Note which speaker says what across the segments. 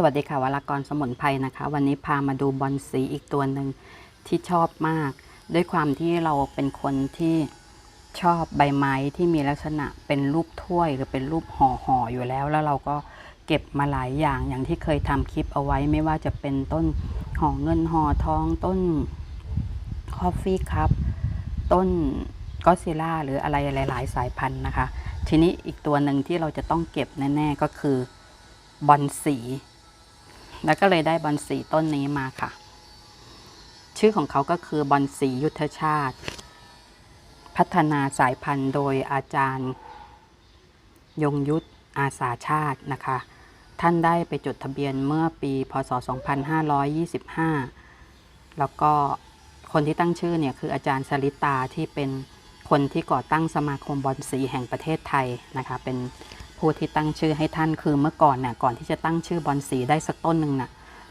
Speaker 1: สวัสดีค่ะวรากรสมุนไพรนะคะ วันนี้พามาดูบอลสีอีกตัวหนึ่งที่ชอบมาก ด้วยความที่เราเป็นคนที่ชอบใบไม้ที่มีลักษณะเป็นรูปถ้วยหรือเป็นรูปห่อห่ออยู่แล้ว แล้วเราก็เก็บมาหลายอย่างอย่างที่เคยทำคลิปเอาไว้ไม่ว่าจะเป็นต้นห่อเงินห่อทองต้นคอฟฟี่คัพต้นก็ซิล่าหรืออะไรหลาย ๆ สายพันธุ์นะคะ ทีนี้อีกตัวหนึ่งที่เราจะต้องเก็บแน่ ๆ ก็คือบอลสี แล้วก็เลยได้บอลสีต้นนี้มาค่ะ ชื่อของเขาก็คือบอลสียุทธชาติ พัฒนาสายพันธุ์โดยอาจารย์ ยงยุทธอาสาชาตินะคะ ท่านได้ไปจดทะเบียนเมื่อปีพศ 2525 แล้วก็คนที่ตั้งชื่อเนี่ยคืออาจารย์สลิตาที่เป็นคนที่ก่อตั้งสมาคมบอลสีแห่งประเทศไทยนะคะ เป็น ผู้ที่ตั้งชื่อให้ท่านคือเมื่อก่อนเนี่ยก่อนที่จะตั้งชื่อบอลสีได้สักต้นหนึ่งน่ะ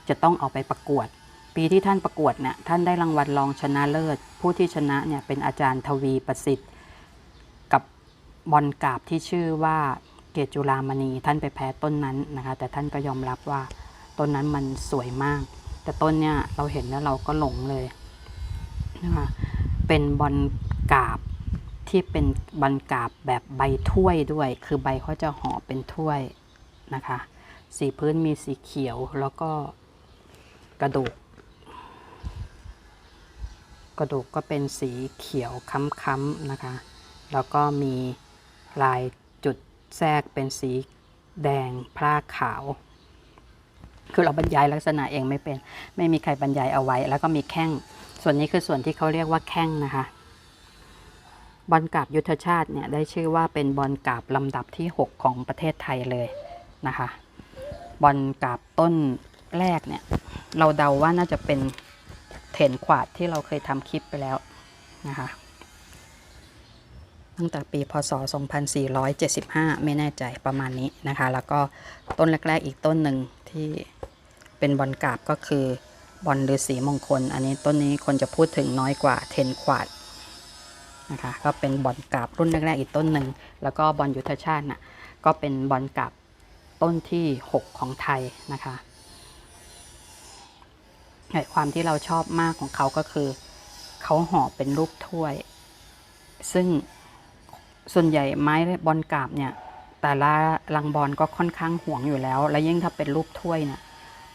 Speaker 1: จะต้องเอาไปประกวด ปีที่ท่านประกวดเนี่ยท่านได้รางวัลรองชนะเลิศ ผู้ที่ชนะเนี่ยเป็นอาจารย์ทวีประสิทธิ์ กับบอลกาบที่ชื่อว่าเกจุลามณีท่านไปแพ้ต้นนั้นนะคะ แต่ท่านก็ยอมรับว่าต้นนั้นมันสวยมาก แต่ต้นเนี่ยเราเห็นแล้วเราก็หลงเลยนะคะเป็นบอลกาบ ที่เป็นบอลกาบแบบใบถ้วยด้วย คือใบเขาจะห่อเป็นถ้วยนะคะ สีพื้นมีสีเขียวแล้วก็กระดูก กระดูกก็เป็นสีเขียวค้ำๆนะคะ แล้วก็มีลายจุดแทรกเป็นสีแดงพร่าขาว คือเราบรรยายลักษณะเองไม่เป็น ไม่มีใครบรรยายเอาไว้ แล้วก็มีแข้ง ส่วนนี้คือส่วนที่เขาเรียกว่าแข้งนะคะ บอลกราบยุทธชาติเนี่ยได้ชื่อว่าเป็นบอลกราบลำดับที่ 6 ของประเทศไทยเลยนะคะบอลกราบต้นแรกเนี่ยเราเดาว่าน่าจะเป็นเถนขวาดที่เราเคยทำคลิปไปแล้วนะคะตั้งแต่ปีพศ 2475 ไม่แน่ใจประมาณนี้นะคะ แล้วก็ต้นแรก ๆ อีกต้นหนึ่งที่เป็นบอลกราบก็คือบอลฤาษีมงคล อันนี้ต้นนี้คนจะพูดถึงน้อยกว่าเทนขวาด นะคะก็เป็นบอลกราบรุ่นแรกๆอีกต้นหนึ่ง แล้วก็บอลยุทธชาติน่ะก็เป็นบอลกราบต้นที่ 6 ของไทยนะคะความที่เราชอบมากของเขาก็คือ เขาห่อเป็นรูปถ้วย ซึ่งส่วนใหญ่ไม้บอลกราบเนี่ย แต่ละลังบอลก็ค่อนข้างห่วงอยู่แล้ว และยิ่งถ้าเป็นรูปถ้วยเนี่ย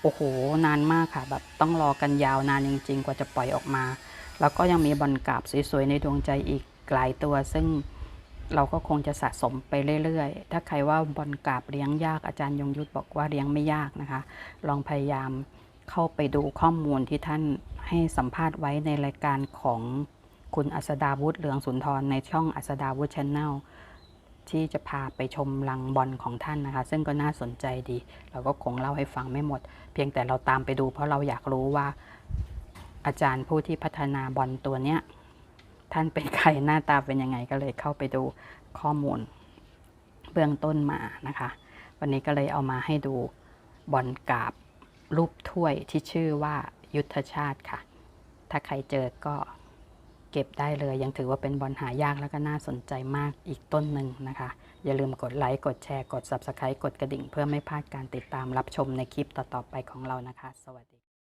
Speaker 1: โอ้โห นานมากค่ะ แบบต้องรอกันยาวนานจริง ๆ กว่าจะปล่อยออกมา แล้วก็ยังมีบอลกราบสวยๆในดวงใจอีกหลายตัว ซึ่งเราก็คงจะสะสมไปเรื่อยๆ ถ้าใครว่าบอลกราบเลี้ยงยากอาจารย์ยงยุทธบอกว่าเลี้ยงไม่ยากนะคะ ลองพยายามเข้าไปดูข้อมูลที่ท่านให้สัมภาษณ์ไว้ในรายการของคุณอัสดาวุฒิเหลืองสุนทรในช่องอัสดาวุฒิชแนลที่จะพาไปชมลังบอลของท่านนะคะ ซึ่งก็น่าสนใจดี เราก็คงเล่าให้ฟังไม่หมด เพียงแต่เราตามไปดูเพราะเราอยากรู้ว่า อาจารย์ผู้ที่พัฒนาบอลตัวเนี้ยท่านเป็นใครหน้าตาเป็นยังไงก็เลยเข้าไปดูข้อมูล เบื้องต้นมานะคะ วันนี้ก็เลยเอามาให้ดูบอลกาบรูปถ้วยที่ชื่อว่ายุทธชาติค่ะ ถ้าใครเจอก็เก็บได้เลย ยังถือว่าเป็นบอลหายากแล้วก็น่าสนใจมากอีกต้นหนึ่งนะคะ อย่าลืมกดไลค์ กดแชร์ กด Subscribe กดกระดิ่ง เพื่อไม่พลาดการติดตามรับชมในคลิปต่อๆไปของเรานะคะ สวัสดี